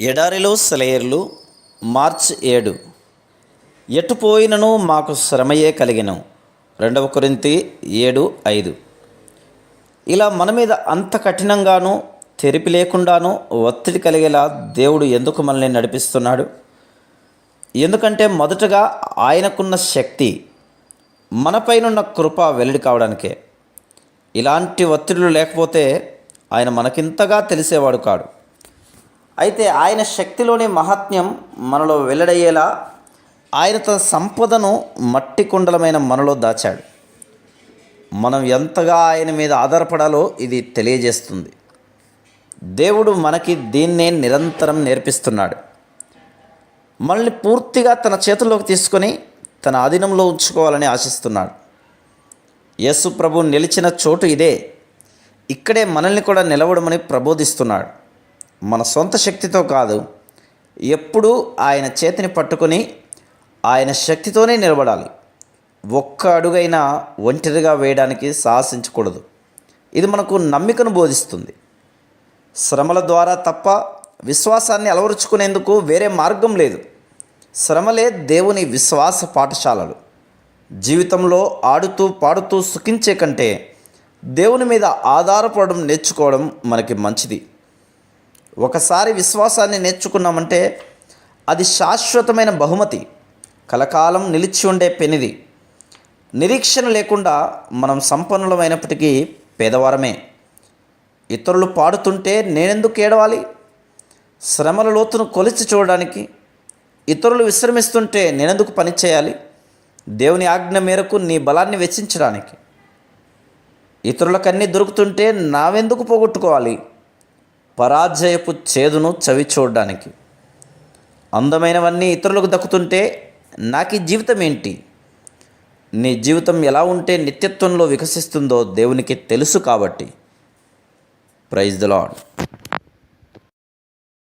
ఎడారిలో సెలయర్లు మార్చ్ ఏడు. ఎటు పోయినను మాకు శ్రమయే కలిగినం రెండవ కొరింతి ఏడు ఐదు. ఇలా మన మీద అంత కఠినంగాను తెరిపి లేకుండాను ఒత్తిడి కలిగేలా దేవుడు ఎందుకు మనల్ని నడిపిస్తున్నాడు? ఎందుకంటే మొదటగా ఆయనకున్న శక్తి మనపైనున్న కృప వెల్లడి కావడానికే. ఇలాంటి ఒత్తిడులు లేకపోతే ఆయన మనకింతగా తెలిసేవాడు కాడు. అయితే ఆయన శక్తిలోని మహాత్మ్యం మనలో వెల్లడయ్యేలా ఆయన తన సంపదను మట్టి కుండలమైన మనలో దాచాడు. మనం ఎంతగా ఆయన మీద ఆధారపడాలో ఇది తెలియజేస్తుంది. దేవుడు మనకి దీన్నే నిరంతరం నేర్పిస్తున్నాడు. మనల్ని పూర్తిగా తన చేతుల్లోకి తీసుకొని తన ఆధీనంలో ఉంచుకోవాలని ఆశిస్తున్నాడు. యేసు ప్రభు నిలిచిన చోటు ఇదే. ఇక్కడే మనల్ని కూడా నిలవడమని ప్రబోధిస్తున్నాడు. మన సొంత శక్తితో కాదు ఎప్పుడూ ఆయన చేతిని పట్టుకొని ఆయన శక్తితోనే నిలబడాలి. ఒక్క అడుగైనా ఒంటరిగా వేయడానికి సాహసించకూడదు. ఇది మనకు నమ్మికను బోధిస్తుంది. శ్రమల ద్వారా తప్ప విశ్వాసాన్ని అలవరుచుకునేందుకు వేరే మార్గం లేదు. శ్రమలే దేవుని విశ్వాస పాఠశాలలు. జీవితంలో ఆడుతూ పాడుతూ సుఖించే కంటే దేవుని మీద ఆధారపడడం నేర్చుకోవడం మనకి మంచిది. ఒకసారి విశ్వాసాన్ని నేర్చుకున్నామంటే అది శాశ్వతమైన బహుమతి. కలకాలం నిలిచి ఉండే పెనిది. నిరీక్షణ లేకుండా మనం సంపన్నులమైనప్పటికీ పేదవారమే. ఇతరులు పాడుతుంటే నేనెందుకు ఏడవాలి? శ్రమల లోతును కొలిచి చూడడానికి. ఇతరులు విశ్రమిస్తుంటే నేనెందుకు పని చేయాలి? దేవుని ఆజ్ఞ మేరకు నీ బలాన్ని వెచ్చించడానికి. ఇతరులకన్నీ దొరుకుతుంటే నావెందుకు పోగొట్టుకోవాలి? పరాజయపు చేదును చవి చూడడానికి. అందమైనవన్నీ ఇతరులకు దక్కుతుంటే నాకు ఈ జీవితం ఏంటి? నీ జీవితం ఎలా ఉంటే నిత్యత్వంలో వికసిస్తుందో దేవునికి తెలుసు కాబట్టి. Praise the lord